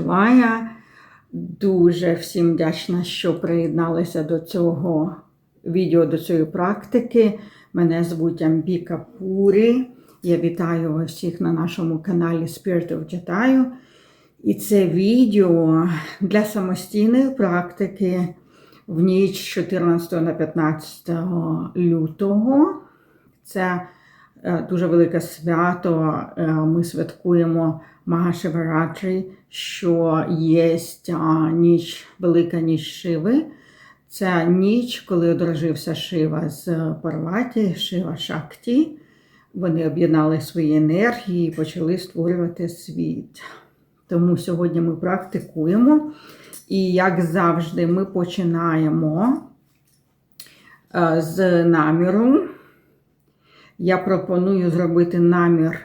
Ом Дуже всім вдячна, що приєдналися до цього відео, до цієї практики. Мене звуть Амбіка Пурі. Я вітаю всіх на нашому каналі Spirit of Jatаю. І це відео для самостійної практики в ніч 14 на 15 лютого. Це е, дуже велике свято. Е, Ми святкуємо Магашиваратрі, що є ніч, велика ніч Шиви. Це ніч, коли одружився Шива з Парваті, Шива Шакті. Вони об'єднали свої енергії і почали створювати світ. Тому сьогодні ми практикуємо. І, як завжди, ми починаємо е, з наміру. Я пропоную зробити намір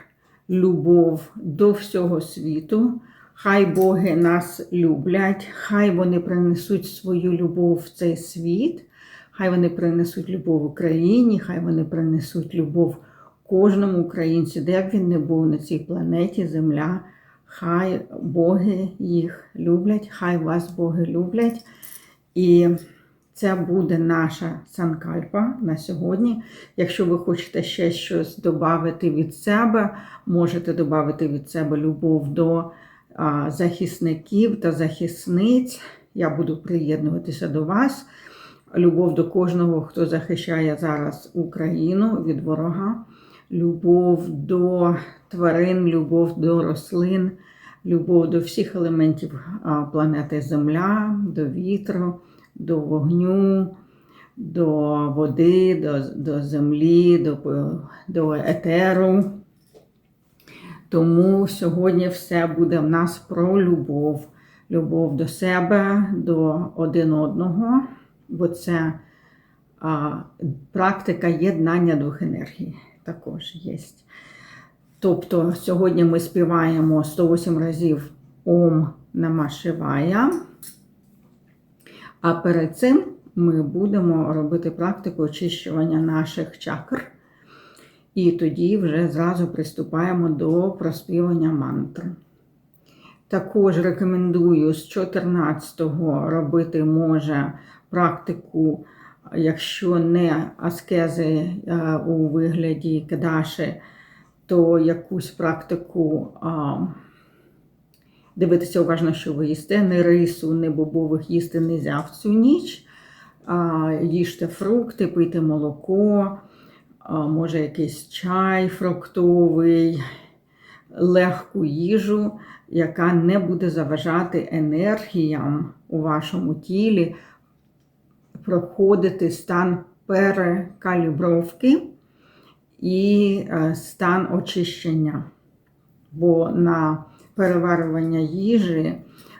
любов до всього світу. Хай Боги нас люблять, хай вони принесуть свою любов в цей світ, хай вони принесуть любов Україні, хай вони принесуть любов кожному українцю, де б він не був на цій планеті Земля. Хай Боги їх люблять, хай вас Боги люблять. І це буде наша санкальпа на сьогодні. Якщо ви хочете ще щось додати від себе, можете додати від себе любов до захисників та захисниць. Я буду приєднуватися до вас. Любов до кожного, хто захищає зараз Україну від ворога, любов до тварин, любов до рослин, любов до всіх елементів планети Земля, до вітру до вогню, до води, до до землі, до, до етеру. Тому сьогодні все буде в нас про любов, любов до себе, до один одного, бо це а, практика єднання двох енергій також є. Тобто сьогодні ми співаємо 108 разів Ом Намашивая. А перед цим ми будемо робити практику очищування наших чакр. І тоді вже зразу приступаємо до проспівання мантр. Також рекомендую з 14-го робити може практику, якщо не аскези у вигляді кадаші, то якусь практику дивитися уважно, що ви їсте. Не рису, не бобових їсти не можна в цю ніч. Їжте фрукти, пийте молоко, може якийсь чай фруктовий, легку їжу, яка не буде заважати енергіям у вашому тілі проходити стан перекалібровки і е, стан очищення. Бо на переварювання їжі,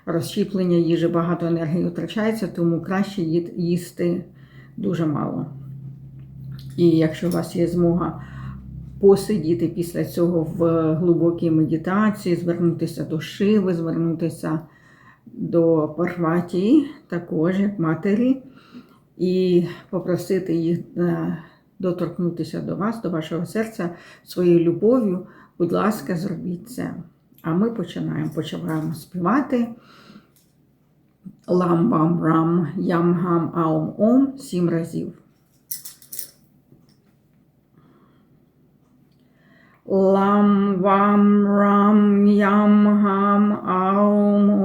розщіплення їжі, багато енергії втрачається, тому краще їсти дуже мало. І якщо у вас є змога посидіти після цього в глибокій медитації, звернутися до шиви, звернутися до Парватії, також як матері, і попросити їх е, доторкнутися до вас, до вашого серця своєю любов'ю, будь ласка, зробіть це. А ми починаємо починаємо співати лам-бам-рам, ям-гам, аум-ом сім разів. Лам-вам-рам, ям-гам, аум-ом.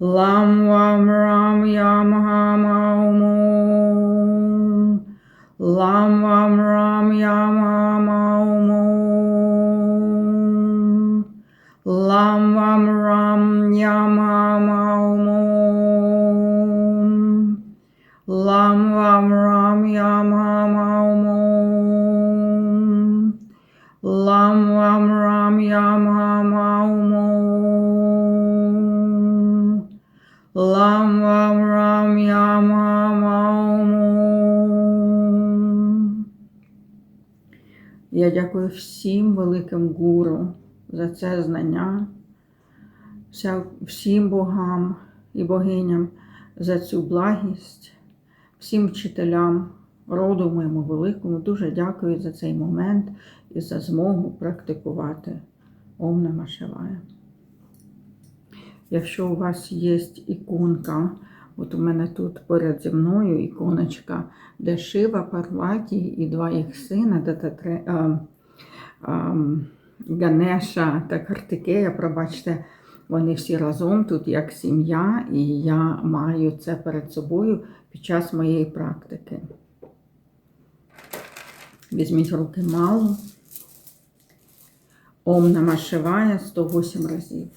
Лам-вам-рам, ям-гам, аум-ом. Лам-вам-рам, ям-гам, аум-ом. Дякую всім великим гуру за це знання, всім богам і богиням за цю благість, всім вчителям роду моєму великому. Дуже дякую за цей момент і за змогу практикувати Ом Нама. Якщо у вас є іконка, от у мене тут поряд зі мною іконочка, де Шива, Парваті і два їх сина, Дататре, а, а, Ганеша та Картикея, пробачте, вони всі разом тут як сім'я, і я маю це перед собою під час моєї практики. Візьміть руки малу. Ом Нама Шивая 108 разів.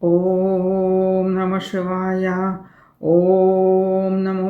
Ом Нама Шивая, Ом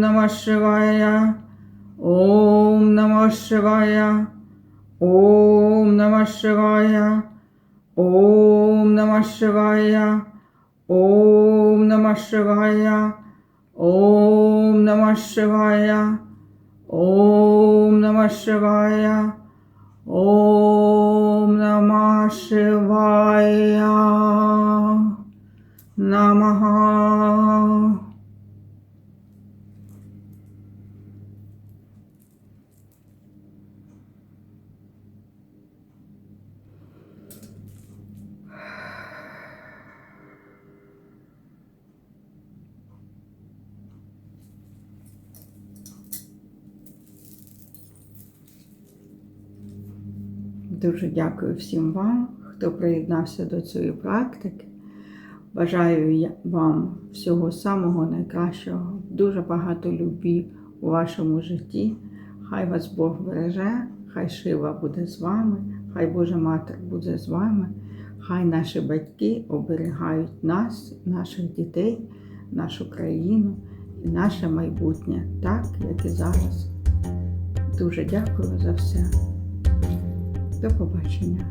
Нама Шивая. Ом Нама Шивая. Ом Нама Шивая. Ом Нама Шивая. Ом Нама Шивая. Ом Нама Шивая. Ом Нама Шивая. Ом Нама Шивая. Ом Нама Шивая. Намага. Дуже дякую всім вам, хто приєднався до цієї практики. Бажаю вам всього самого найкращого, дуже багато любві у вашому житті. Хай вас Бог береже, хай Шива буде з вами, хай Божа Матір буде з вами, хай наші батьки оберігають нас, наших дітей, нашу країну і наше майбутнє, так як і зараз. Дуже дякую за все. До побачення.